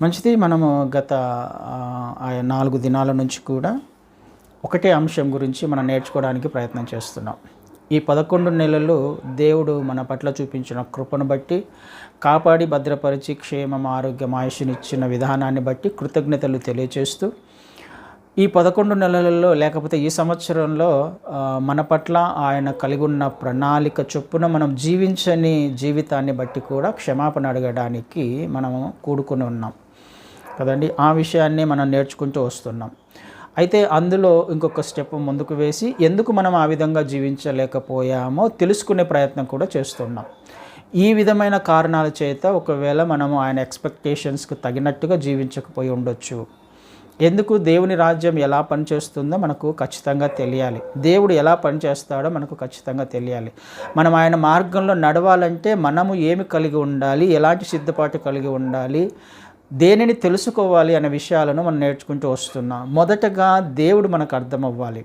మంచిది మనము గత ఆ, నాలుగు దినాల నుంచి కూడా ఒకటే అంశం గురించి మనం నేర్చుకోవడానికి ప్రయత్నం చేస్తున్నాం. ఈ పదకొండు నెలలు దేవుడు మన పట్ల చూపించిన కృపను బట్టి కాపాడి భద్రపరిచి క్షేమం ఆరోగ్యం ఆయుష్నిచ్చిన విధానాన్ని బట్టి కృతజ్ఞతలు తెలియచేస్తూ ఈ పదకొండు నెలలలో లేకపోతే ఈ సంవత్సరంలో మన పట్ల ఆయన కలిగి ఉన్న ప్రణాళిక చొప్పున మనం జీవించని జీవితాన్ని బట్టి కూడా క్షమాపణ అడగడానికి మనము కూడుకుని ఉన్నాం. కదండి ఆ విషయాన్ని మనం నేర్చుకుంటూ వస్తున్నాం. అయితే అందులో ఇంకొక స్టెప్ ముందుకు వేసి ఎందుకు మనం ఆ విధంగా జీవించలేకపోయామో తెలుసుకునే ప్రయత్నం కూడా చేస్తున్నాం. ఈ విధమైన కారణాల చేత ఒకవేళ మనము ఆయన ఎక్స్పెక్టేషన్స్కి తగినట్టుగా జీవించకపోయి ఉండొచ్చు. ఎందుకు? దేవుని రాజ్యం ఎలా పనిచేస్తుందో మనకు ఖచ్చితంగా తెలియాలి. దేవుడు ఎలా పనిచేస్తాడో మనకు ఖచ్చితంగా తెలియాలి. మనం ఆయన మార్గంలో నడవాలంటే మనము ఏమి కలిగి ఉండాలి? ఎలాంటి సిద్ధపాటు కలిగి ఉండాలి? దేనిని తెలుసుకోవాలి అనే విషయాలను మనం నేర్చుకుంటూ వస్తున్నాం. మొదటగా దేవుడు మనకు అర్థం అవ్వాలి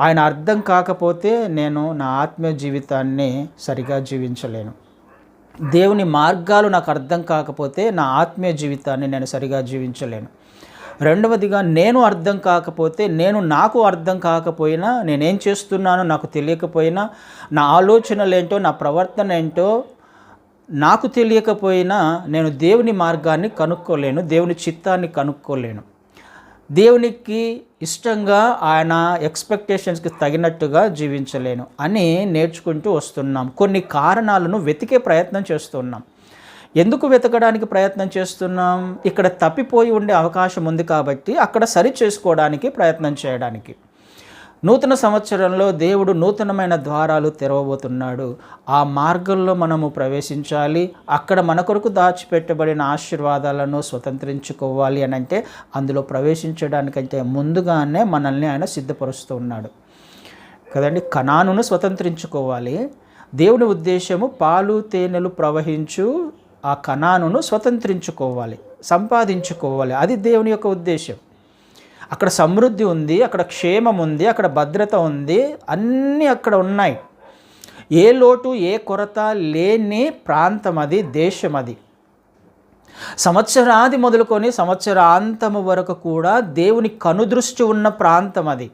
ఆయన అర్థం కాకపోతే నేను నా ఆత్మీయ జీవితాన్ని సరిగా జీవించలేను. దేవుని మార్గాలు నాకు అర్థం కాకపోతే నా ఆత్మీయ జీవితాన్ని నేను సరిగా జీవించలేను. రెండవదిగా నేను అర్థం కాకపోతే నేను నాకు అర్థం కాకపోయినా నేనేం చేస్తున్నానో నాకు తెలియకపోయినా నా ఆలోచనలు ఏంటో నా ప్రవర్తన ఏంటో నాకు తెలియకపోయినా నేను దేవుని మార్గాన్ని కనుక్కోలేను దేవుని చిత్తాన్ని కనుక్కోలేను. దేవునికి ఇష్టంగా ఆయన ఎక్స్పెక్టేషన్స్కి తగినట్టుగా జీవించలేను అని నేర్చుకుంటూ వస్తున్నాం. కొన్ని కారణాలను వెతికే ప్రయత్నం చేస్తున్నాం. ఎందుకు వెతకడానికి ప్రయత్నం చేస్తున్నాం? ఇక్కడ తప్పిపోయి ఉండే అవకాశం ఉంది కాబట్టి అక్కడ సరి చేసుకోవడానికి ప్రయత్నం చేయడానికి. నూతన సంవత్సరంలో దేవుడు నూతనమైన ద్వారాలు తెరవబోతున్నాడు. ఆ మార్గంలో మనము ప్రవేశించాలి. అక్కడ మన కొరకు దాచిపెట్టబడిన ఆశీర్వాదాలను స్వతంత్రించుకోవాలి అని అంటే అందులో ప్రవేశించడానికంటే ముందుగానే మనల్ని ఆయన సిద్ధపరుస్తూ ఉన్నాడు. కదండి? కణాను స్వతంత్రించుకోవాలి. దేవుని ఉద్దేశము పాలు తేనెలు ప్రవహించు ఆ కణానును స్వతంత్రించుకోవాలి సంపాదించుకోవాలి. అది దేవుని యొక్క ఉద్దేశం. అక్కడ సమృద్ధి ఉంది అక్కడ క్షేమం ఉంది అక్కడ భద్రత ఉంది అన్నీ అక్కడ ఉన్నాయి. ఏ లోటు ఏ కొరత లేని ప్రాంతం అది దేశం అది సంవత్సరాది మొదలుకొని సంవత్సరాంతము వరకు కూడా దేవుని కనుదృష్టి ఉన్న ప్రాంతం అది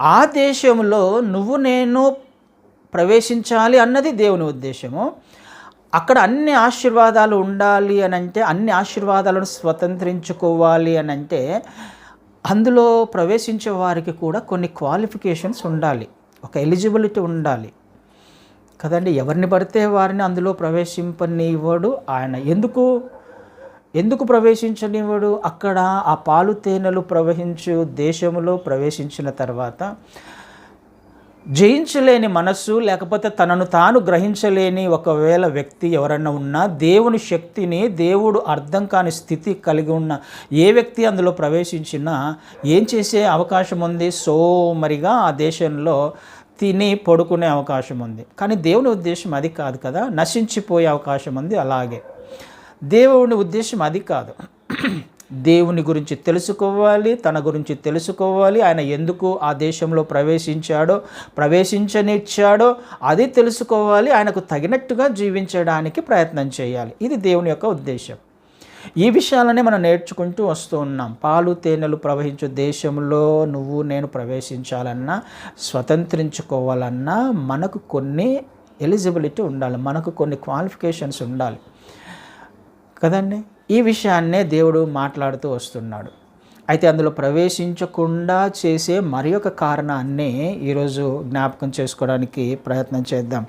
ఆ దేశంలో నువ్వు నేను ప్రవేశించాలి అన్నది దేవుని ఉద్దేశము. అక్కడ అన్ని ఆశీర్వాదాలు ఉండాలి అని అంటే అన్ని ఆశీర్వాదాలను స్వతంత్రించుకోవాలి అని అంటే అందులో ప్రవేశించే వారికి కూడా కొన్ని క్వాలిఫికేషన్స్ ఉండాలి. ఒక ఎలిజిబిలిటీ ఉండాలి. కదండి? ఎవరిని పడితే వారిని అందులో ప్రవేశింపనివ్వడు. ఆయన ఎందుకు ఎందుకు ప్రవేశించనివ్వడు? అక్కడ ఆ పాలు తేనెలు ప్రవహించు దేశంలో ప్రవేశించిన తర్వాత జయించలేని మనస్సు లేకపోతే తనను తాను గ్రహించలేని ఒకవేళ వ్యక్తి ఎవరన్నా ఉన్నా దేవుని శక్తిని దేవుడు అర్థం కాని స్థితి కలిగి ఉన్న ఏ వ్యక్తి అందులో ప్రవేశించినా ఏం చేసే అవకాశం ఉంది? సోమరిగా ఆ దేశంలో తిని పడుకునే అవకాశం ఉంది. కానీ దేవుని ఉద్దేశం అది కాదు కదా. నశించిపోయే అవకాశం ఉంది అలాగే. దేవుని ఉద్దేశం అది కాదు. దేవుని గురించి తెలుసుకోవాలి తన గురించి తెలుసుకోవాలి ఆయన ఎందుకు ఆ దేశంలో ప్రవేశించాడో ప్రవేశించనిచ్చాడో అది తెలుసుకోవాలి ఆయనకు తగినట్టుగా జీవించడానికి ప్రయత్నం చేయాలి. ఇది దేవుని యొక్క ఉద్దేశం. ఈ విషయాలనే మనం నేర్చుకుంటూ వస్తూ ఉన్నాం. పాలు తేనెలు ప్రవహించు దేశంలో నువ్వు నేను ప్రవేశించాలన్నా స్వతంత్రించుకోవాలన్నా మనకు కొన్ని ఎలిజిబిలిటీ ఉండాలి మనకు కొన్ని క్వాలిఫికేషన్స్ ఉండాలి. కదండి? ఈ విషయాన్నే దేవుడు మాట్లాడుతూ వస్తున్నాడు. అయితే అందులో ప్రవేశించకుండా చేసే మరి ఒక కారణాన్ని ఈరోజు జ్ఞాపకం చేసుకోవడానికి ప్రయత్నం చేద్దాం.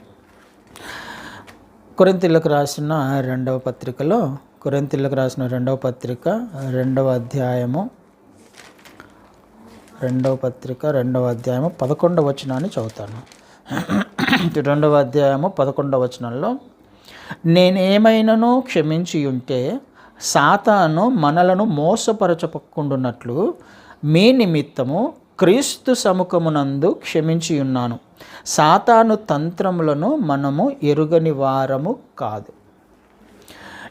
కొరింతిల్లకు రాసిన రెండవ పత్రికలో కొరింతిల్లకు రాసిన రెండవ పత్రిక రెండవ అధ్యాయము రెండవ పత్రిక రెండవ అధ్యాయము పదకొండవ వచనాన్ని చదువుతాను. రెండవ అధ్యాయము పదకొండవ వచనంలో నేనేమైనాను క్షమించి ఉంటే సాతాను మనలను మోసపరచపక్కుండున్నట్లు మీ నిమిత్తము క్రీస్తు సముఖమునందు క్షమించి ఉన్నాను సాతాను తంత్రములను మనము ఎరుగని వారము కాదు.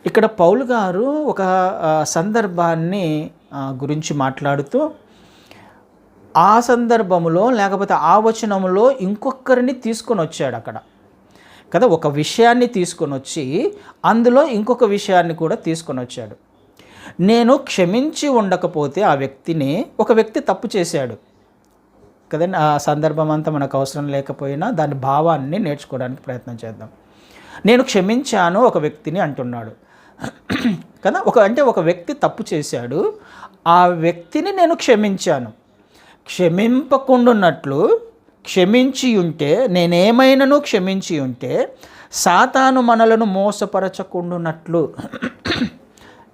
ఇక్కడ పౌలు గారు ఒక సందర్భాన్ని గురించి మాట్లాడుతూ ఆ సందర్భములో లేకపోతే ఆ వచనములో ఇంకొకరిని తీసుకొని వచ్చాడు అక్కడ కదా ఒక విషయాన్ని తీసుకొని వచ్చి అందులో ఇంకొక విషయాన్ని కూడా తీసుకొని వచ్చాడు నేను క్షమించి ఉండకపోతే ఆ వ్యక్తిని ఒక వ్యక్తి తప్పు చేశాడు. కదండి ఆ సందర్భం అంతా మనకు అవసరం లేకపోయినా దాని భావాన్ని నేర్చుకోవడానికి ప్రయత్నం చేద్దాం. నేను క్షమించాను ఒక వ్యక్తిని అంటున్నాడు. కదా ఒక అంటే ఒక వ్యక్తి తప్పు చేశాడు ఆ వ్యక్తిని నేను క్షమించాను. క్షమింపకుండున్నట్లు క్షమించి ఉంటే నేనేమైనాను క్షమించి ఉంటే సాతాను మనలను మోసపరచకుండునట్లు.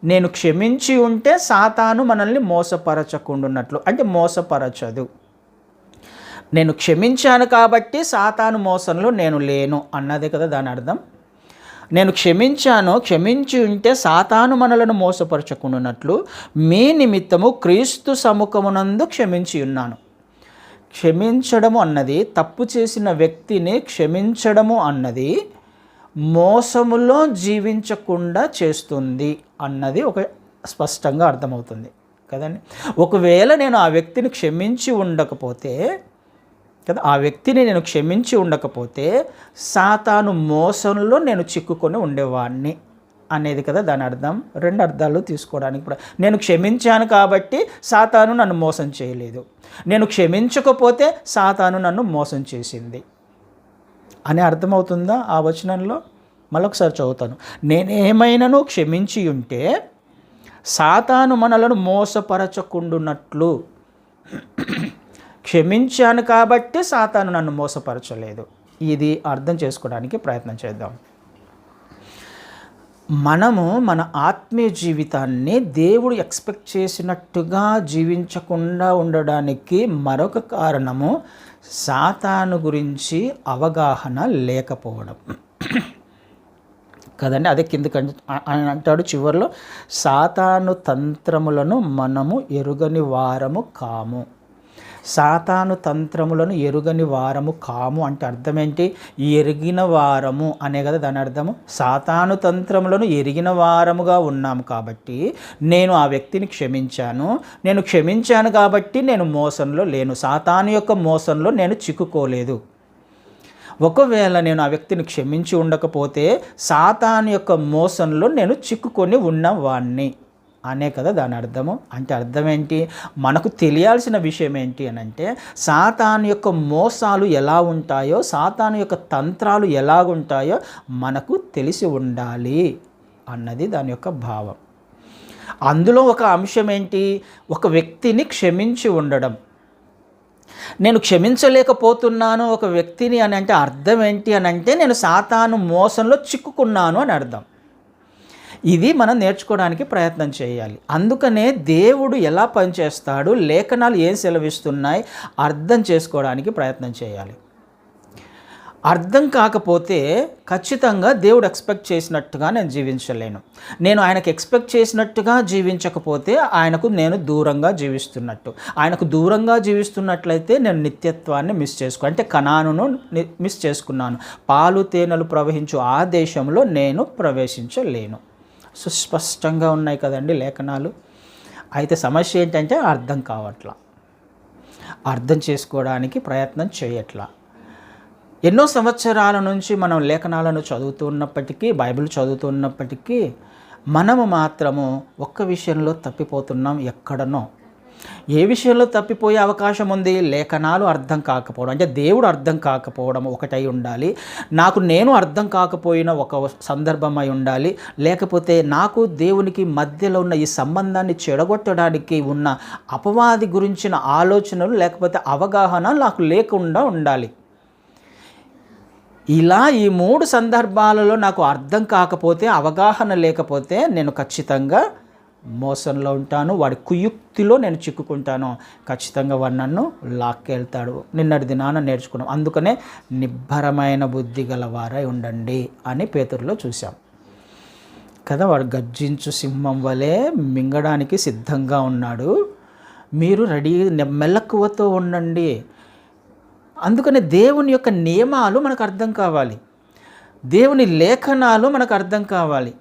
నేను క్షమించి ఉంటే సాతాను మనల్ని మోసపరచకుండున్నట్లు అంటే మోసపరచదు. నేను క్షమించాను కాబట్టి సాతాను మోసంలో నేను లేను అన్నదే కదా దాని అర్థం. నేను క్షమించాను క్షమించి ఉంటే సాతాను మనలను మోసపరచకుండానట్లు. మీ నిమిత్తము క్రీస్తు సముఖమునందు క్షమించి ఉన్నాను క్షమించడము అన్నది తప్పు చేసిన వ్యక్తిని క్షమించడము అన్నది మోసములో జీవించకుండా చేస్తుంది అన్నది ఒక స్పష్టంగా అర్థమవుతుంది. కదండి? ఒకవేళ నేను ఆ వ్యక్తిని క్షమించి ఉండకపోతే కదా? ఆ వ్యక్తిని నేను క్షమించి ఉండకపోతే సాతాను మోసంలో నేను చిక్కుకొని ఉండేవాడిని అనేది కదా దాని అర్థం. రెండు అర్థాలు తీసుకోవడానికి కూడా. నేను క్షమించాను కాబట్టి సాతాను నన్ను మోసం చేయలేదు. నేను క్షమించకపోతే సాతాను నన్ను మోసం చేసింది. అని అర్థమవుతుందా ఆ వచనంలో? మళ్ళొకసారి చదువుతాను. నేనేమైనాను క్షమించి ఉంటే సాతాను మనలను మోసపరచకుండున్నట్లు క్షమించాను కాబట్టి సాతాను నన్ను మోసపరచలేదు. ఇది అర్థం చేసుకోవడానికి ప్రయత్నం చేద్దాం. మనము మన ఆత్మీయ జీవితాన్ని దేవుడు ఎక్స్పెక్ట్ చేసినట్టుగా జీవించకుండా ఉండడానికి మరొక కారణము సాతాను గురించి అవగాహన లేకపోవడం. కదండి? అదే కిందకి ఆయన అంటాడు చివరిలో సాతాను తంత్రములను మనము ఎరుగని వారము కాము. సాతాను తంత్రములను ఎరుగని వారము కాము అంటే అర్థం ఏంటి ఎరిగిన వారము అనే కదా దాని అర్థము. సాతాను తంత్రములను ఎరిగిన వారముగా ఉన్నాము కాబట్టి నేను ఆ వ్యక్తిని క్షమించాను. నేను క్షమించాను కాబట్టి నేను మోసంలో లేను. సాతాను యొక్క మోసంలో నేను చిక్కుకోలేదు. ఒకవేళ నేను ఆ వ్యక్తిని క్షమించి ఉండకపోతే సాతాను యొక్క మోసంలో నేను చిక్కుకొని ఉన్నవాణ్ణి అనే కదా దాని అర్థము. అంటే అర్థం ఏంటి మనకు తెలియాల్సిన విషయం ఏంటి అని అంటే సాతాను యొక్క మోసాలు ఎలా ఉంటాయో సాతాను యొక్క తంత్రాలు ఎలాగుంటాయో మనకు తెలిసి ఉండాలి అన్నది దాని యొక్క భావం. అందులో ఒక అంశం ఏంటి? ఒక వ్యక్తిని క్షమించి ఉండడం. నేను క్షమించలేకపోతున్నాను ఒక వ్యక్తిని అని అంటే అర్థం ఏంటి అని అంటే నేను సాతాను మోసంలో చిక్కుకున్నాను అని అర్థం. ఇది మనం నేర్చుకోవడానికి ప్రయత్నం చేయాలి. అందుకనే దేవుడు ఎలా పనిచేస్తాడు లేఖనాలు ఏం సెలవిస్తున్నాయి అర్థం చేసుకోవడానికి ప్రయత్నం చేయాలి. అర్థం కాకపోతే ఖచ్చితంగా దేవుడు ఎక్స్పెక్ట్ చేసినట్టుగా నేను జీవించలేను. నేను ఆయనకు ఎక్స్పెక్ట్ చేసినట్టుగా జీవించకపోతే ఆయనకు నేను దూరంగా జీవిస్తున్నట్టు. ఆయనకు దూరంగా జీవిస్తున్నట్లయితే నేను నిత్యత్వాన్ని మిస్ చేసుకో అంటే కణానును మిస్ చేసుకున్నాను. పాలు తేనెలు ప్రవహించు ఆ దేశంలో నేను ప్రవేశించలేను. సుస్పష్టంగా ఉన్నాయి కదండి లేఖనాలు. అయితే సమస్య ఏంటంటే అర్థం కావట్లా. అర్థం చేసుకోవడానికి ప్రయత్నం చేయట్లా. ఎన్నో సంవత్సరాల నుంచి మనం లేఖనాలను చదువుతున్నప్పటికీ బైబిల్ చదువుతున్నప్పటికీ మనము మాత్రము ఒక్క విషయంలో తప్పిపోతున్నాం ఎక్కడనో. ఏ విషయంలో తప్పిపోయే అవకాశం ఉంది? లేఖనాలు అర్థం కాకపోవడం. అంటే దేవుడు అర్థం కాకపోవడం ఒకటై ఉండాలి. నాకు నేను అర్థం కాకపోయిన ఒక సందర్భం ఉండాలి. లేకపోతే నాకు దేవునికి మధ్యలో ఉన్న ఈ సంబంధాన్ని చెడగొట్టడానికి ఉన్న అపవాది గురించిన ఆలోచనలు లేకపోతే అవగాహన నాకు లేకుండా ఉండాలి. ఇలా ఈ మూడు సందర్భాలలో నాకు అర్థం కాకపోతే అవగాహన లేకపోతే నేను ఖచ్చితంగా మోసంలో ఉంటాను వాడి కుయుక్తిలో నేను చిక్కుకుంటాను. ఖచ్చితంగా వాడు నన్ను లాక్కెళ్తాడు. నిన్నటి దినాన నేర్చుకున్నాం. అందుకనే నిబ్బరమైన బుద్ధి గలవారై ఉండండి అని పేతురులో చూసాం కదా వాడు గర్జించు సింహం వలె మింగడానికి సిద్ధంగా ఉన్నాడు. మీరు రెడీ మెల్లక్కువతో ఉండండి. అందుకనే దేవుని యొక్క నియమాలు మనకు అర్థం కావాలి. దేవుని లేఖనాలు మనకు అర్థం కావాలి.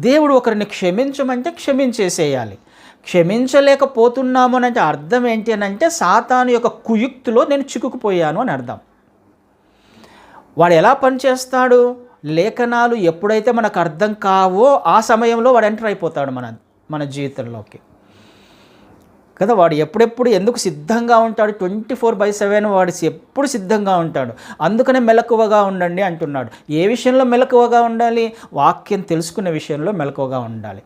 దేవుడు ఒకరిని క్షమించమంటే క్షమించేసేయాలి. క్షమించలేకపోతున్నాము అని అంటే అర్థం ఏంటి అని అంటే సాతాను యొక్క కుయుక్తిలో నేను చిక్కుకుపోయాను అని అర్థం. వాడు ఎలా పనిచేస్తాడు? లేఖనాలు ఎప్పుడైతే మనకు అర్థం కావో ఆ సమయంలో వాడు ఎంటర్ అయిపోతాడు మన మన జీవితంలోకి. కదా వాడు ఎప్పుడెప్పుడు ఎందుకు సిద్ధంగా ఉంటాడు? ట్వంటీ ఫోర్ బై సెవెన్ వాడు ఎప్పుడు సిద్ధంగా ఉంటాడు? అందుకనే మెలకువగా ఉండండి అంటున్నాడు. ఏ విషయంలో మెలకువగా ఉండాలి? వాక్యం తెలుసుకునే విషయంలో మెలకువగా ఉండాలి.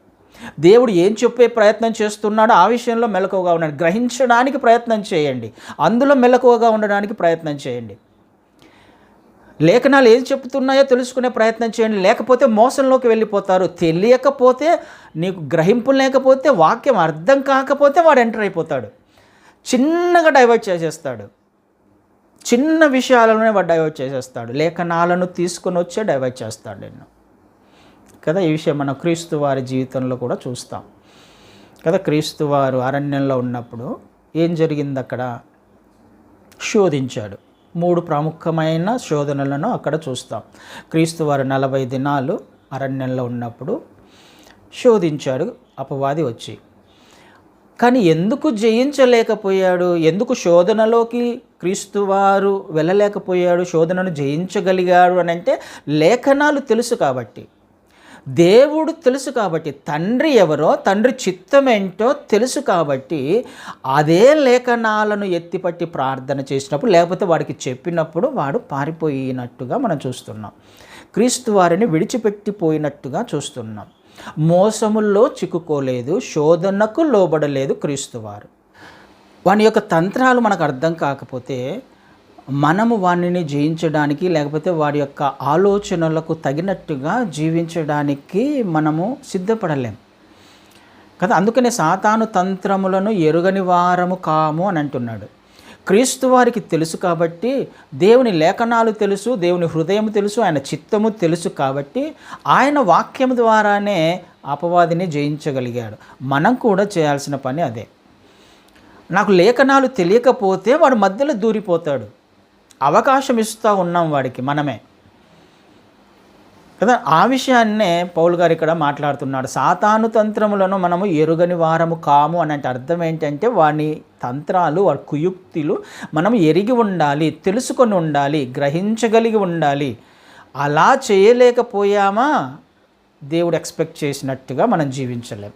దేవుడు ఏం చెప్పే ప్రయత్నం చేస్తున్నాడో ఆ విషయంలో మెలకువగా ఉండండి. గ్రహించడానికి ప్రయత్నం చేయండి. అందులో మెలకువగా ఉండడానికి ప్రయత్నం చేయండి. లేఖనాలు ఏం చెప్తున్నాయో తెలుసుకునే ప్రయత్నం చేయండి. లేకపోతే మోసంలోకి వెళ్ళిపోతారు. తెలియకపోతే నీకు గ్రహింపు లేకపోతే వాక్యం అర్థం కాకపోతే వాడు ఎంటర్ అయిపోతాడు. చిన్నగా డైవర్ట్ చేసేస్తాడు. చిన్న విషయాలలోనే వాడు డైవర్ట్ చేసేస్తాడు. లేఖనాలను తీసుకొని వచ్చే డైవర్ట్ చేస్తాడు నేను కదా ఈ విషయం మనం క్రీస్తు వారి జీవితంలో కూడా చూస్తాం. కదా క్రీస్తు వారు అరణ్యంలో ఉన్నప్పుడు ఏం జరిగింది అక్కడ శోధించాడు. మూడు ప్రాముఖ్యమైన శోధనలను అక్కడ చూస్తాం. క్రీస్తు వారు నలభై దినాలు అరణ్యంలో ఉన్నప్పుడు శోధించాడు అపవాది వచ్చి. కానీ ఎందుకు జయించలేకపోయాడు? ఎందుకు శోధనలోకి క్రీస్తువారు వెళ్ళలేకపోయాడు? శోధనను జయించగలిగాడు అని అంటే లేఖనాలు తెలుసు కాబట్టి. దేవుడు తెలుసు కాబట్టి తండ్రి ఎవరో తండ్రి చిత్తం ఏంటో తెలుసు కాబట్టి అదే లేఖనాలను ఎత్తిపట్టి ప్రార్థన చేసినప్పుడు లేకపోతే వాడికి చెప్పినప్పుడు వాడు పారిపోయినట్టుగా మనం చూస్తున్నాం. క్రీస్తు వారిని విడిచిపెట్టిపోయినట్టుగా చూస్తున్నాం. మోసముల్లో చిక్కుకోలేదు శోధనకు లోబడలేదు క్రీస్తువారు వాని యొక్క తంత్రాలు మనకు అర్థం కాకపోతే మనము వానిని జయించడానికి లేకపోతే వాడి యొక్క ఆలోచనలకు తగినట్టుగా జీవించడానికి మనము సిద్ధపడలేం. కదా? అందుకనే సాతాను తంత్రములను ఎరుగని వారము కాము అని అంటున్నాడు. క్రీస్తు వారికి తెలుసు కాబట్టి దేవుని లేఖనాలు తెలుసు దేవుని హృదయం తెలుసు ఆయన చిత్తము తెలుసు కాబట్టి ఆయన వాక్యం ద్వారానే అపవాదిని జయించగలిగాడు. మనం కూడా చేయాల్సిన పని అదే. నాకు లేఖనాలు తెలియకపోతే వాడు మధ్యలో దూరిపోతాడు. అవకాశం ఇస్తూ ఉన్నాం వాడికి మనమే. కదా? ఆ విషయాన్నే పౌల్ గారు ఇక్కడ మాట్లాడుతున్నాడు. సాతాను తంత్రములను మనము ఎరుగని వారము కాము అని అంటే అర్థం ఏంటంటే వాని తంత్రాలు వాడి కుయుక్తులు మనం ఎరిగి ఉండాలి తెలుసుకొని ఉండాలి గ్రహించగలిగి ఉండాలి. అలా చేయలేకపోయామా? దేవుడు ఎక్స్పెక్ట్ చేసినట్టుగా మనం జీవించలేం.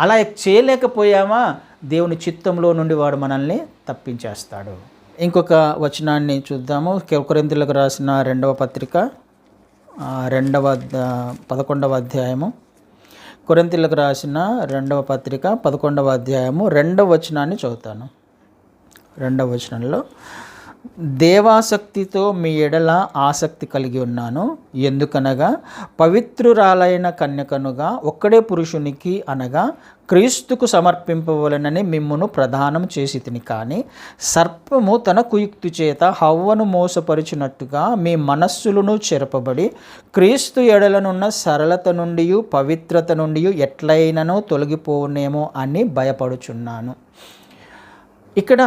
అలా చేయలేకపోయామా? దేవుని చిత్తంలో నుండి వాడు మనల్ని తప్పించేస్తాడు. ఇంకొక వచనాన్ని చూద్దాము. కొరింతలకు రాసిన రెండవ పత్రిక రెండవ పదకొండవ అధ్యాయము. కొరింతలకు రాసిన రెండవ పత్రిక పదకొండవ అధ్యాయము. రెండవ వచనాన్ని చదువుతాను. రెండవ వచనంలో దేవాసక్తితో మీ ఎడల ఆసక్తి కలిగి ఉన్నాను. ఎందుకనగా పవిత్రురాలైన కన్యకనుగా ఒక్కడే పురుషునికి అనగా క్రీస్తుకు సమర్పింపవలనని మిమ్మును ప్రదానం చేసి తిని కానీ సర్పము తన కుయుక్తి చేత హవ్వను మోసపరిచినట్టుగా మీ మనస్సులను చెరపబడి క్రీస్తు ఎడలనున్న సరళత నుండి పవిత్రత నుండి ఎట్లయిననో తొలగిపోనేమో అని భయపడుచున్నాను. ఇక్కడ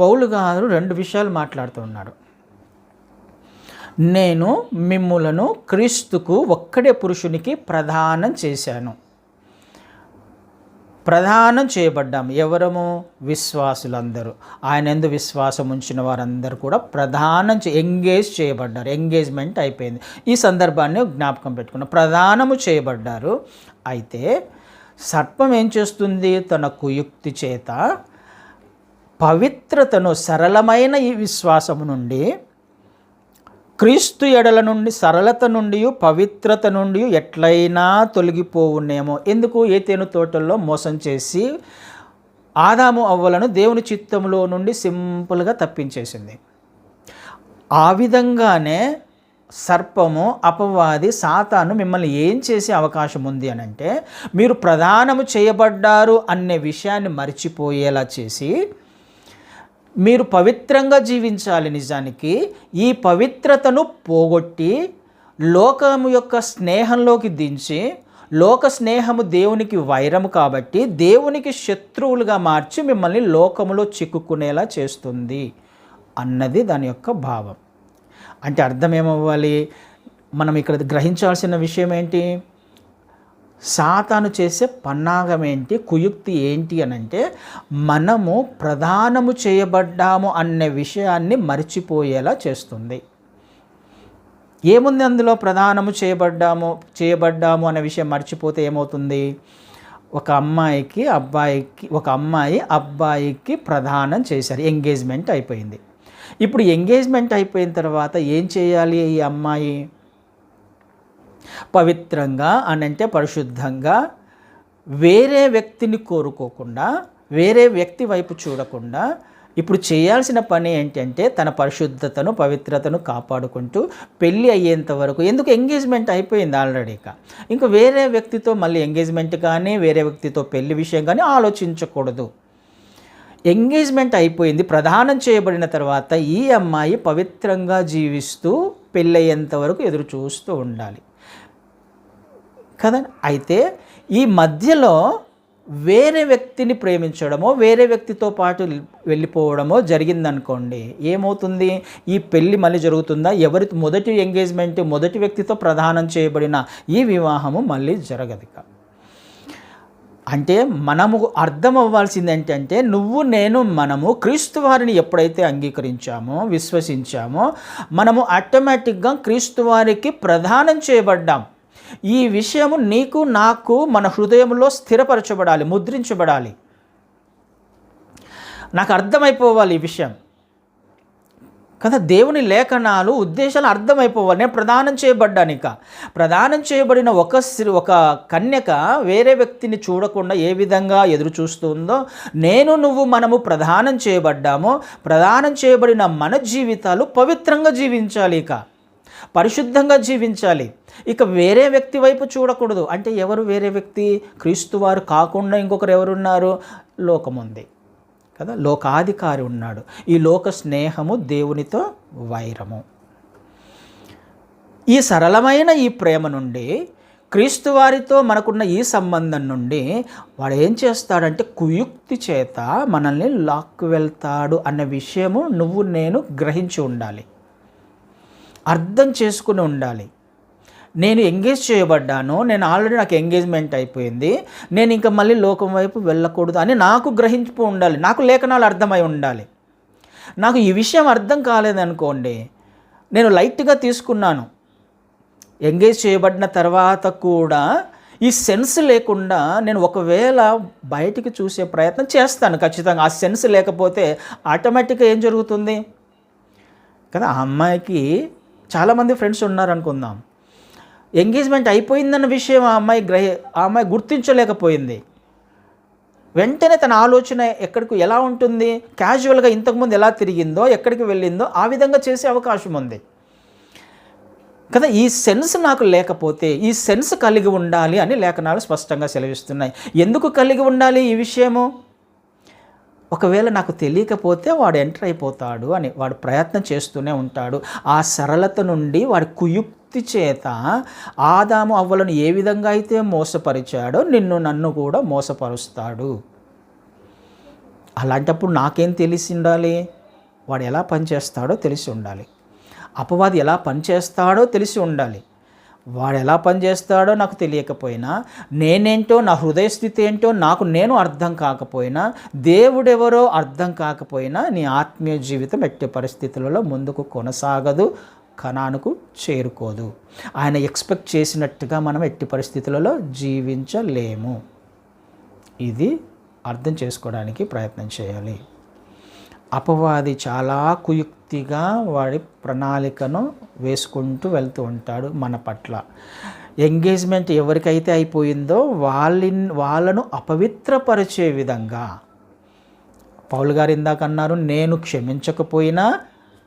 పౌలు గారు రెండు విషయాలు మాట్లాడుతున్నాడు నేను మిమ్ములను క్రీస్తుకు ఒక్కడే పురుషునికి ప్రదానం చేశాను. ప్రధానం చేయబడ్డాం. ఎవరము? విశ్వాసులందరూ. ఆయన ఎందు విశ్వాసం ఉంచిన వారందరూ కూడా ప్రధానం ఎంగేజ్ చేయబడ్డారు. ఎంగేజ్మెంట్ అయిపోయింది. ఈ సందర్భాన్ని జ్ఞాపకం పెట్టుకున్నాం ప్రధానము చేయబడ్డారు. అయితే సర్పం ఏం చేస్తుంది? తన కుయుక్తి చేత పవిత్రతను సరళమైన ఈ విశ్వాసము నుండి క్రీస్తు ఎడల నుండి సరళత నుండి పవిత్రత నుండి ఎట్లయినా తొలగిపోవునేమో. ఎందుకు? ఏతేను తోటల్లో మోసం చేసి ఆదాము అవ్వలను దేవుని చిత్తంలో నుండి సింపుల్గా తప్పించేసింది. ఆ విధంగానే సర్పము అపవాది సాతాను మిమ్మల్ని ఏం చేసే అవకాశం ఉంది అని అంటే మీరు ప్రధానము చేయబడ్డారు అనే విషయాన్ని మర్చిపోయేలా చేసి మీరు పవిత్రంగా జీవించాలి నిజానికి. ఈ పవిత్రతను పోగొట్టి లోకము యొక్క స్నేహంలోకి దించి లోక స్నేహము దేవునికి వైరము కాబట్టి దేవునికి శత్రువులుగా మార్చి మిమ్మల్ని లోకములో చిక్కుకునేలా చేస్తుంది అన్నది దాని యొక్క భావం. అంటే అర్థం ఏమవ్వాలి? మనం ఇక్కడ గ్రహించాల్సిన విషయం ఏంటి? సాతాను చేసే పన్నాగం ఏంటి కుయుక్తి ఏంటి అని అంటే మనము ప్రధానము చేయబడ్డాము అనే విషయాన్ని మర్చిపోయేలా చేస్తుంది. ఏముంది అందులో ప్రధానము చేయబడ్డాము చేయబడ్డాము అనే విషయం మర్చిపోతే ఏమవుతుంది? ఒక అమ్మాయికి అబ్బాయికి ఒక అమ్మాయి అబ్బాయికి ప్రదానం చేశారు ఎంగేజ్మెంట్ అయిపోయింది. ఇప్పుడు ఎంగేజ్మెంట్ అయిపోయిన తర్వాత ఏం చేయాలి ఈ అమ్మాయి? పవిత్రంగా అని అంటే పరిశుద్ధంగా వేరే వ్యక్తిని కోరుకోకుండా వేరే వ్యక్తి వైపు చూడకుండా ఇప్పుడు చేయాల్సిన పని ఏంటంటే తన పరిశుద్ధతను పవిత్రతను కాపాడుకుంటూ పెళ్ళి అయ్యేంత వరకు. ఎందుకు? ఎంగేజ్మెంట్ అయిపోయింది ఆల్రెడీ ఇక. ఇంకా వేరే వ్యక్తితో మళ్ళీ ఎంగేజ్మెంట్ కానీ వేరే వ్యక్తితో పెళ్ళి విషయం కానీ ఆలోచించకూడదు. ఎంగేజ్మెంట్ అయిపోయింది ప్రదానం చేయబడిన తర్వాత ఈ అమ్మాయి పవిత్రంగా జీవిస్తూ పెళ్ళయ్యేంత వరకు ఎదురు చూస్తూ ఉండాలి. కదా అయితే ఈ మధ్యలో వేరే వ్యక్తిని ప్రేమించడమో వేరే వ్యక్తితో పాటు వెళ్ళిపోవడమో జరిగిందనుకోండి ఏమవుతుంది? ఈ పెళ్ళి మళ్ళీ జరుగుతుందా? ఎవరి మొదటి ఎంగేజ్మెంట్ మొదటి వ్యక్తితో ప్రదానం చేయబడిన ఈ వివాహము మళ్ళీ జరగదు అంటే మనము అర్థం అవ్వాల్సింది ఏంటంటే నువ్వు నేను మనము క్రీస్తు వారిని ఎప్పుడైతే అంగీకరించామో విశ్వసించామో మనము ఆటోమేటిక్గా క్రీస్తు వారికి ప్రదానం చేయబడ్డాం. ఈ విషయము నీకు నాకు మన హృదయంలో స్థిరపరచబడాలి ముద్రించబడాలి. నాకు అర్థమైపోవాలి ఈ విషయం. కదా దేవుని లేఖనాలు ఉద్దేశాలు అర్థమైపోవాలి. నేను ప్రదానం చేయబడ్డాను ఇక. ప్రదానం చేయబడిన ఒక స్త్రీ ఒక కన్యక వేరే వ్యక్తిని చూడకుండా ఏ విధంగా ఎదురు చూస్తుందో నేను నువ్వు మనము ప్రదానం చేయబడ్డామో. ప్రదానం చేయబడిన మన జీవితాలు పవిత్రంగా జీవించాలి ఇక. పరిశుద్ధంగా జీవించాలి. ఇక వేరే వ్యక్తి వైపు చూడకూడదు. అంటే ఎవరు వేరే వ్యక్తి? క్రీస్తు వారు కాకుండా ఇంకొకరు ఎవరున్నారు? లోకం ఉంది. కదా? లోకాధికారి ఉన్నాడు. ఈ లోక స్నేహము దేవునితో వైరము. ఈ సరళమైన ఈ ప్రేమ నుండి క్రీస్తు వారితో మనకున్న ఈ సంబంధం నుండి వాడు ఏం చేస్తాడంటే కుయుక్తి చేత మనల్ని లాక్కు వెళ్తాడు అన్న విషయము నువ్వు నేను గ్రహించి ఉండాలి. అర్థం చేసుకుని ఉండాలి. నేను ఎంగేజ్ చేయబడ్డాను నేను ఆల్రెడీ నాకు ఎంగేజ్మెంట్ అయిపోయింది నేను ఇంకా మళ్ళీ లోకం వైపు వెళ్ళకూడదు అని నాకు గ్రహింపు ఉండాలి నాకు లేఖనాలు అర్థమై ఉండాలి. నాకు ఈ విషయం అర్థం కాలేదనుకోండి నేను లైట్గా తీసుకున్నాను. ఎంగేజ్ చేయబడిన తర్వాత కూడా ఈ సెన్స్ లేకుండా నేను ఒకవేళ బయటికి చూసే ప్రయత్నం చేస్తాను ఖచ్చితంగా. ఆ సెన్స్ లేకపోతే ఆటోమేటిక్గా ఏం జరుగుతుంది? కదా ఆ అమ్మాయికి చాలామంది ఫ్రెండ్స్ ఉన్నారనుకుందాం. ఎంగేజ్మెంట్ అయిపోయిందన్న విషయం ఆ అమ్మాయి గ్రహి ఆ అమ్మాయి గుర్తించలేకపోయింది. వెంటనే తన ఆలోచన ఎక్కడికి ఎలా ఉంటుంది క్యాజువల్గా ఇంతకుముందు ఎలా తిరిగిందో ఎక్కడికి వెళ్ళిందో ఆ విధంగా చేసే అవకాశం ఉంది. కదా ఈ సెన్స్ నాకు లేకపోతే ఈ సెన్స్ కలిగి ఉండాలి అని లేఖనాలు స్పష్టంగా సెలవిస్తున్నాయి. ఎందుకు కలిగి ఉండాలి ఈ విషయము? ఒకవేళ నాకు తెలియకపోతే వాడు ఎంటర్ అయిపోతాడు అని వాడు ప్రయత్నం చేస్తూనే ఉంటాడు. ఆ సరళత నుండి వాడి కుయుక్తి చేత ఆదాము అవ్వలను ఏ విధంగా అయితే మోసపరిచాడో నిన్ను నన్ను కూడా మోసపరుస్తాడు. అలాంటప్పుడు నాకేం తెలిసి ఉండాలి వాడు ఎలా పనిచేస్తాడో తెలిసి ఉండాలి. అపవాది ఎలా పనిచేస్తాడో తెలిసి ఉండాలి. వాడు ఎలా పనిచేస్తాడో నాకు తెలియకపోయినా నేనేంటో నా హృదయ స్థితి ఏంటో నాకు నేను అర్థం కాకపోయినా దేవుడెవరో అర్థం కాకపోయినా నీ ఆత్మీయ జీవితం ఎట్టి పరిస్థితులలో ముందుకు కొనసాగదు. కణానుకు చేరుకోదు. ఆయన ఎక్స్పెక్ట్ చేసినట్టుగా మనం ఎట్టి పరిస్థితులలో జీవించలేము. ఇది అర్థం చేసుకోవడానికి ప్రయత్నం చేయాలి. అపవాది చాలా కుయుక్తిగా వాడి ప్రణాళికను వేసుకుంటూ వెళ్తూ ఉంటాడు మన పట్ల. ఎంగేజ్మెంట్ ఎవరికైతే అయిపోయిందో వాళ్ళ వాళ్ళను అపవిత్రపరిచే విధంగా. పౌల్ గారు ఇందాక అన్నారు నేను క్షమించకపోయినా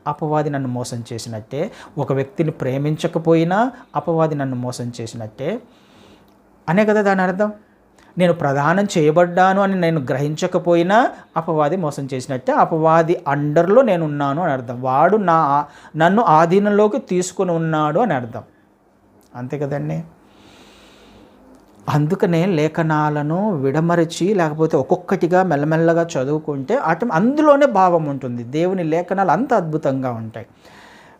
అపవాది నన్ను మోసం చేసినట్టే ఒక వ్యక్తిని ప్రేమించకపోయినా అపవాది నన్ను మోసం చేసినట్టే. అనే కదా దాని అర్థం? నేను ప్రదానం చేయబడ్డాను అని నేను గ్రహించకపోయినా అపవాది మోసం చేసినట్టే అపవాది అండర్లో నేను ఉన్నాను అని అర్థం. వాడు నా నన్ను ఆధీనంలోకి తీసుకుని ఉన్నాడు అని అర్థం. అంతే కదండి? అందుకనే లేఖనాలను విడమరిచి లేకపోతే ఒక్కొక్కటిగా మెల్లమెల్లగా చదువుకుంటే అటు అందులోనే భావం ఉంటుంది. దేవుని లేఖనాలు అంత అద్భుతంగా ఉంటాయి.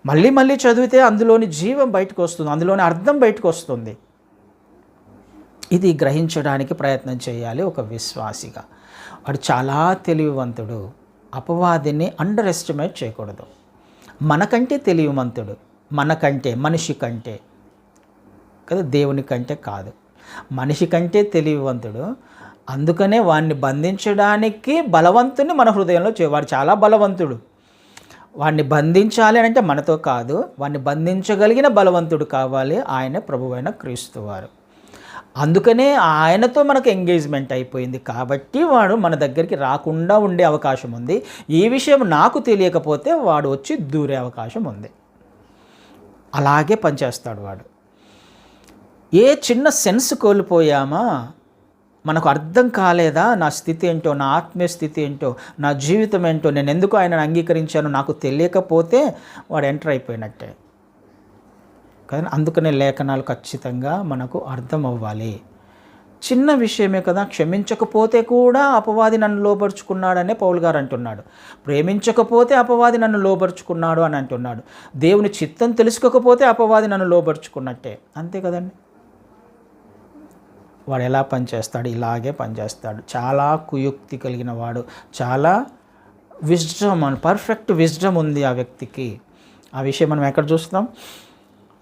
మళ్ళీ మళ్ళీ చదివితే అందులోని జీవం బయటకు వస్తుంది అందులోని అర్థం బయటకు వస్తుంది. ఇది గ్రహించడానికి ప్రయత్నం చేయాలి ఒక విశ్వాసిగా. వాడు చాలా తెలివివంతుడు. అపవాదిని అండర్ ఎస్టిమేట్ చేయకూడదు. మనకంటే తెలివివంతుడు మనకంటే మనిషి కంటే. కదా దేవుని కంటే కాదు. మనిషి కంటే తెలివివంతుడు. అందుకనే వాడిని బంధించడానికి బలవంతుని మన హృదయంలో వాడు చాలా బలవంతుడు. వాడిని బంధించాలి అని అంటే మనతో కాదు. వాడిని బంధించగలిగిన బలవంతుడు కావాలి ఆయన ప్రభువైన క్రీస్తు వారు. అందుకనే ఆయనతో మనకు ఎంగేజ్మెంట్ అయిపోయింది. కాబట్టి వాడు మన దగ్గరికి రాకుండా ఉండే అవకాశం ఉంది. ఈ విషయం నాకు తెలియకపోతే వాడు వచ్చి దూరే అవకాశం ఉంది. అలాగే పనిచేస్తాడు వాడు. ఏ చిన్న సెన్స్ కోల్పోయామా? మనకు అర్థం కాలేదా? నా స్థితి ఏంటో నా ఆత్మీయ స్థితి ఏంటో నా జీవితం ఏంటో నేను ఎందుకు ఆయనను అంగీకరించాను నాకు తెలియకపోతే వాడు ఎంటర్ అయిపోయినట్టే. కానీ అందుకనే లేఖనాలు ఖచ్చితంగా మనకు అర్థం అవ్వాలి. చిన్న విషయమే కదా క్షమించకపోతే కూడా అపవాది నన్ను లోపరుచుకున్నాడనే పౌల్ గారు అంటున్నాడు. ప్రేమించకపోతే అపవాది నన్ను లోపరుచుకున్నాడు అని అంటున్నాడు. దేవుని చిత్తం తెలుసుకోకపోతే అపవాది నన్ను లోపరుచుకున్నట్టే అంతే కదండి? వాడు ఎలా పనిచేస్తాడు? ఇలాగే పనిచేస్తాడు. చాలా కుయుక్తి కలిగిన వాడు. చాలా విజ్డమ్ అని పర్ఫెక్ట్ విజ్డమ్ ఉంది ఆ వ్యక్తికి. ఆ విషయం మనం ఎక్కడ చూస్తాం?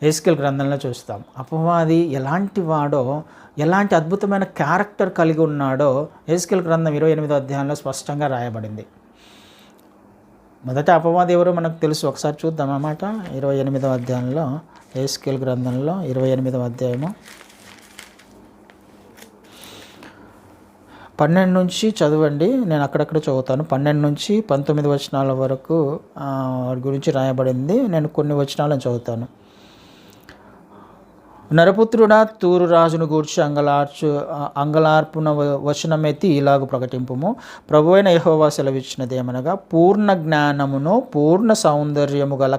ఏస్కిల్ గ్రంథంలో చూస్తాం. అపవాది ఎలాంటి వాడో ఎలాంటి అద్భుతమైన క్యారెక్టర్ కలిగి ఉన్నాడో ఏస్కిల్ గ్రంథం ఇరవై ఎనిమిదో అధ్యాయంలో స్పష్టంగా రాయబడింది. మొదట అపవాది ఎవరో మనకు తెలుసు. ఒకసారి చూద్దాం అన్నమాట. ఇరవై ఎనిమిదో అధ్యాయంలో ఏస్కిల్ గ్రంథంలో ఇరవై ఎనిమిదో అధ్యాయము. పన్నెండు నుంచి చదవండి నేను అక్కడక్కడ చదువుతాను. పన్నెండు నుంచి పంతొమ్మిది వచనాల వరకు గురించి రాయబడింది. నేను కొన్ని వచనాలను చదువుతాను. నరపుత్రుడా తూరు రాజును గూర్చి అంగలార్చు అంగలార్పున వ- వచనమెత్తి ఇలాగు ప్రకటింపుము. ప్రభువైన యెహోవా సెలవిచ్చినదేమనగా పూర్ణ జ్ఞానమును పూర్ణ సౌందర్యము గల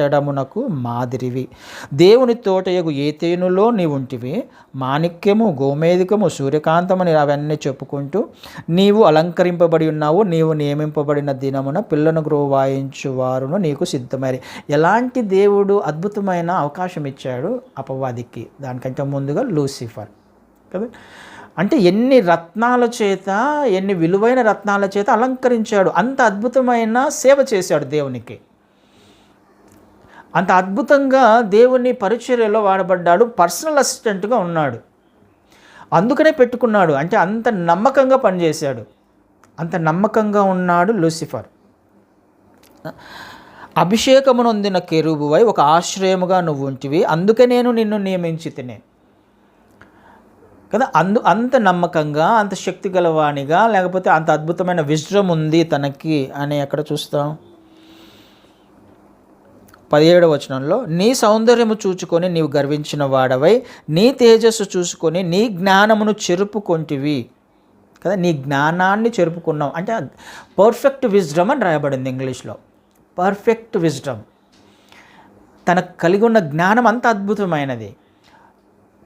కట్టడమునకు మాదిరివి. దేవుని తోటయగు ఏతేనులో నీవుంటివి. మాణిక్యము గోమేధికము సూర్యకాంతమని అవన్నీ చెప్పుకుంటూ నీవు అలంకరింపబడి ఉన్నావు నీవు నియమింపబడిన దినమున పిల్లను గృహ వాయించు వారును నీకు సిద్ధమరి. ఎలాంటి దేవుడు అద్భుతమైన అవకాశం ఇచ్చాడు అపవాదికి. దానికంటే ముందుగా లూసిఫర్. కదా? అంటే ఎన్ని రత్నాల చేత ఎన్ని విలువైన రత్నాల చేత అలంకరించాడు. అంత అద్భుతమైన సేవ చేశాడు దేవునికి. అంత అద్భుతంగా దేవుని పరిచర్యలో వాడబడ్డాడు పర్సనల్ అసిస్టెంట్గా ఉన్నాడు. అందుకనే పెట్టుకున్నాడు. అంటే అంత నమ్మకంగా పనిచేశాడు. అంత నమ్మకంగా ఉన్నాడు లూసిఫర్. అభిషేకమునొందిన కెరూబువై ఒక ఆశ్రయముగా నువ్వు ఉంటివి అందుకే నేను నిన్ను నియమించి తినే. కదా అందు అంత నమ్మకంగా అంత శక్తి గలవాణిగా లేకపోతే అంత అద్భుతమైన విజ్రం ఉంది తనకి అని ఎక్కడ చూస్తాం? పదిహేడవ వచనంలో నీ సౌందర్యము చూచుకొని నీవు గర్వించిన వాడవై నీ తేజస్సు చూసుకొని నీ జ్ఞానమును చెరుపుకొంటివి. కదా నీ జ్ఞానాన్ని చెరుపుకున్నావు. అంటే పర్ఫెక్ట్ విజ్డమ్ అని రాయబడింది ఇంగ్లీష్లో. పర్ఫెక్ట్ విజ్డమ్ తనకు కలిగి ఉన్న జ్ఞానం అంత అద్భుతమైనది.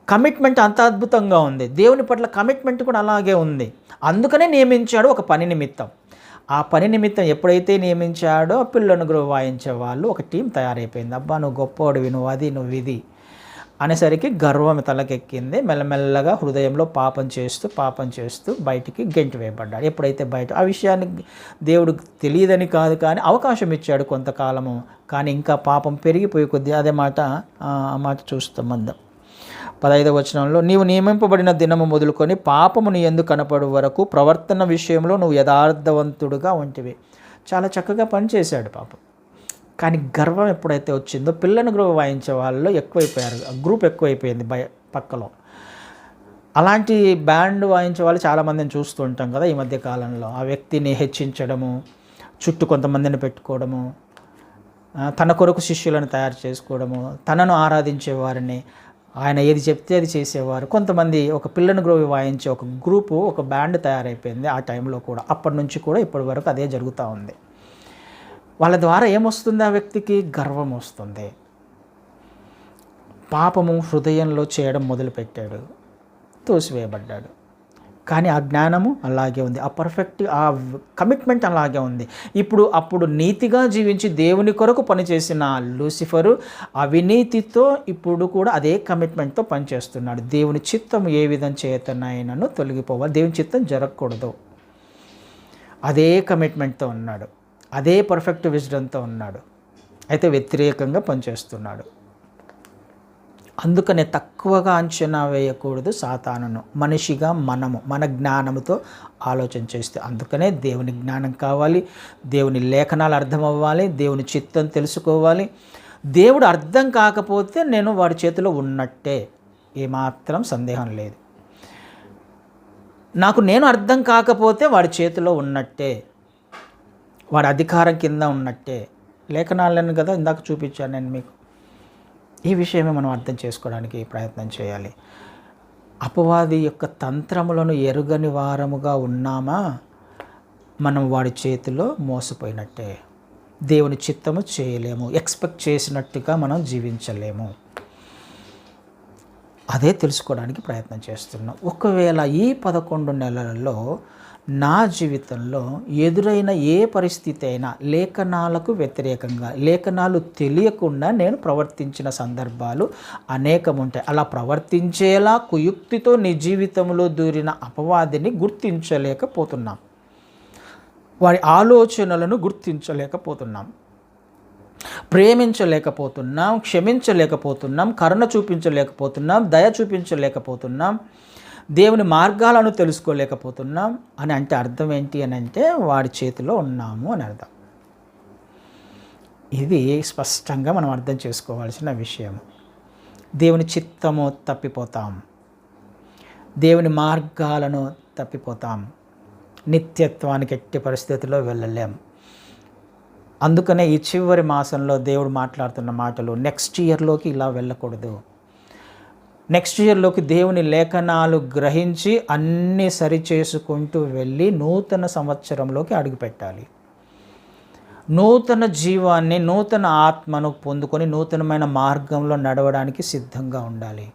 కమిట్మెంట్ అంత అద్భుతంగా ఉంది. దేవుని పట్ల కమిట్మెంట్ కూడా అలాగే ఉంది. అందుకనే నియమించాడు ఒక పని నిమిత్తం. ఆ పని నిమిత్తం ఎప్పుడైతే నియమించాడో పిల్లను గురువు వాయించే వాళ్ళు ఒక టీం తయారైపోయింది. అబ్బా నువ్వు గొప్పవాడివి నువ్వు అది నువ్వు ఇది అనేసరికి గర్వం తలకెక్కింది. మెల్లమెల్లగా హృదయంలో పాపం చేస్తూ పాపం చేస్తూ బయటికి గెంటి వేయబడ్డాడు. ఎప్పుడైతే బయట ఆ విషయాన్ని దేవుడు తెలియదని కాదు కానీ అవకాశం ఇచ్చాడు కొంతకాలము. కానీ ఇంకా పాపం పెరిగిపోయి కొద్దీ అదే మాట ఆ మాట చూస్తాం మందం. పదహైదవ వచనంలో నీవు నియమింపబడిన దినము మొదలుకొని పాపము నీ ఎందు కనపడు వరకు ప్రవర్తన విషయంలో నువ్వు యథార్థవంతుడుగా ఉంటివి. చాలా చక్కగా పనిచేశాడు పాపం. కానీ గర్వం ఎప్పుడైతే వచ్చిందో పిల్లను గ్రూప్ వాయించే వాళ్ళు ఎక్కువైపోయారు. ఆ గ్రూప్ ఎక్కువైపోయింది బయ పక్కలో. అలాంటి బ్యాండ్ వాయించే వాళ్ళు చాలామందిని చూస్తూ ఉంటాం కదా ఈ మధ్య కాలంలో. ఆ వ్యక్తిని హెచ్చించడము చుట్టూ కొంతమందిని పెట్టుకోవడము తన కొరకు శిష్యులను తయారు చేసుకోవడము తనను ఆరాధించే వారిని ఆయన ఏది చెప్తే అది చేసేవారు. కొంతమంది ఒక పిల్లను గ్రోవి వాయించే ఒక గ్రూపు ఒక బ్యాండ్ తయారైపోయింది ఆ టైంలో కూడా. అప్పటి నుంచి కూడా ఇప్పటి వరకు అదే జరుగుతూ ఉంది. వాళ్ళ ద్వారా ఏమొస్తుంది ఆ వ్యక్తికి? గర్వం వస్తుంది. పాపము హృదయంలో చేయడం మొదలుపెట్టాడు. తోసివేయబడ్డాడు. కానీ ఆ జ్ఞానము అలాగే ఉంది. ఆ పర్ఫెక్ట్ ఆ కమిట్మెంట్ అలాగే ఉంది. ఇప్పుడు అప్పుడు నీతిగా జీవించి దేవుని కొరకు పనిచేసిన లూసిఫరు అవినీతితో ఇప్పుడు కూడా అదే కమిట్మెంట్తో పనిచేస్తున్నాడు. దేవుని చిత్తం ఏ విధం చేతనైనాను తొలగిపోవాలి. దేవుని చిత్తం జరగకూడదు. అదే కమిట్మెంట్తో ఉన్నాడు. అదే పర్ఫెక్ట్ విజడంతో ఉన్నాడు. అయితే వ్యతిరేకంగా పనిచేస్తున్నాడు. అందుకనే తక్కువగా అంచనా వేయకూడదు సాతానును. మనిషిగా మనము మన జ్ఞానముతో ఆలోచన చేస్తే అందుకనే దేవుని జ్ఞానం కావాలి దేవుని లేఖనాలు అర్థం అవ్వాలి దేవుని చిత్తం తెలుసుకోవాలి. దేవుడు అర్థం కాకపోతే నేను వాడి చేతిలో ఉన్నట్టే ఏమాత్రం సందేహం లేదు. నాకు నేను అర్థం కాకపోతే వాడి చేతిలో ఉన్నట్టే వాడి అధికారం కింద ఉన్నట్టే. లేఖనాలను కదా ఇందాక చూపించాను నేను మీకు. ఈ విషయమే మనం అర్థం చేసుకోవడానికి ప్రయత్నం చేయాలి. అపవాది యొక్క తంత్రములను ఎరుగని వారముగా ఉన్నామా? మనం వాడి చేతిలో మోసపోయినట్టే. దేవుని చిత్తము చేయలేము. ఎక్స్పెక్ట్ చేసినట్టుగా మనం జీవించలేము. అదే తెలుసుకోవడానికి ప్రయత్నం చేస్తున్నాం. ఒకవేళ ఈ పదకొండు నెలలలో నా జీవితంలో ఎదురైన ఏ పరిస్థితి అయినా లేఖనాలకు వ్యతిరేకంగా లేఖనాలు తెలియకుండా నేను ప్రవర్తించిన సందర్భాలు అనేకం ఉంటాయి అలా ప్రవర్తించేలా కుయుక్తితో నీ జీవితంలో దూరిన అపవాదిని గుర్తించలేకపోతున్నాం. వారి ఆలోచనలను గుర్తించలేకపోతున్నాం. ప్రేమించలేకపోతున్నాం క్షమించలేకపోతున్నాం కరుణ చూపించలేకపోతున్నాం దయ చూపించలేకపోతున్నాం. దేవుని మార్గాలను తెలుసుకోలేకపోతున్నాం అని అంటే అర్థం ఏంటి అని అంటే వాడి చేతిలో ఉన్నాము అని అర్థం. ఇది స్పష్టంగా మనం అర్థం చేసుకోవాల్సిన విషయం. దేవుని చిత్తము తప్పిపోతాం. దేవుని మార్గాలను తప్పిపోతాం. నిత్యత్వానికి ఎట్టి పరిస్థితుల్లో వెళ్ళలేం. అందుకనే ఈ చివరి మాసంలో దేవుడు మాట్లాడుతున్న మాటలు నెక్స్ట్ ఇయర్లోకి ఇలా వెళ్ళకూడదు. నెక్స్ట్ ఇయర్లోకి దేవుని లేఖనాలు గ్రహించి అన్నీ సరిచేసుకుంటూ వెళ్ళి నూతన సంవత్సరంలోకి అడుగుపెట్టాలి. నూతన జీవాన్ని నూతన ఆత్మను పొందుకొని నూతనమైన మార్గంలో నడవడానికి సిద్ధంగా ఉండాలి.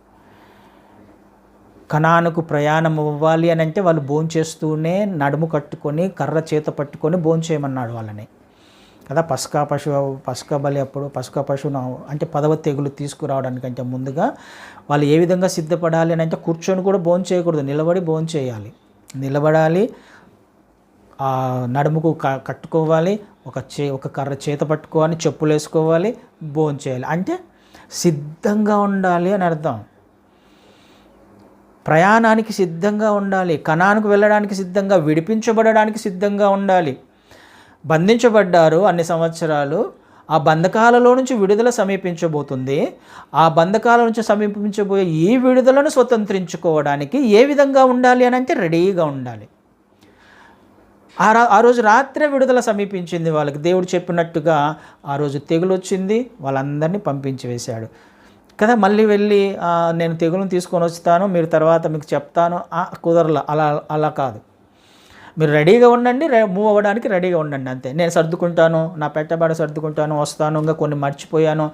కణానుకు ప్రయాణం అవ్వాలి అని అంటే వాళ్ళు భోంచేస్తూనే నడుము కట్టుకొని కర్ర చేత పట్టుకొని భోంచేయమన్నాడు వాళ్ళని. కదా పసుకా పశు పసుక బలి అప్పుడు పసుక పశువును అంటే పదవ తెగులు తీసుకురావడానికంటే ముందుగా వాళ్ళు ఏ విధంగా సిద్ధపడాలి అని అంటే కూర్చొని కూడా బోన్ చేయకూడదు నిలబడి బోన్ చేయాలి. నిలబడాలి ఆ నడుముకు క- కట్టుకోవాలి ఒక చే ఒక కర్ర చేత పట్టుకోవాలి చెప్పులు వేసుకోవాలి బోన్ చేయాలి. అంటే సిద్ధంగా ఉండాలి అని అర్థం. ప్రయాణానికి సిద్ధంగా ఉండాలి కణానికి వెళ్ళడానికి సిద్ధంగా విడిపించబడడానికి సిద్ధంగా ఉండాలి. బంధించబడ్డారు అన్ని సంవత్సరాలు ఆ బంధకాలలో నుంచి విడుదల సమీపించబోతుంది. ఆ బంధకాల నుంచి సమీపించబోయే ఈ విడుదలను స్వతంత్రించుకోవడానికి ఏ విధంగా ఉండాలి అని అంటే రెడీగా ఉండాలి. ఆ రా ఆ రోజు రాత్రే విడుదల సమీపించింది వాళ్ళకి. దేవుడు చెప్పినట్టుగా ఆ రోజు తెగులు వచ్చింది వాళ్ళందరినీ పంపించి వేశాడు. కదా మళ్ళీ వెళ్ళి నేను తెగులను తీసుకొని వస్తాను మీరు తర్వాత మీకు చెప్తాను. ఆ, కుదరలా అలా అలా కాదు. మీరు రెడీగా ఉండండి మూవ్ అవ్వడానికి రెడీగా ఉండండి అంతే. నేను సర్దుకుంటాను నా పెట్టబడ సర్దుకుంటాను వస్తాను ఇంకా కొన్ని మర్చిపోయాను.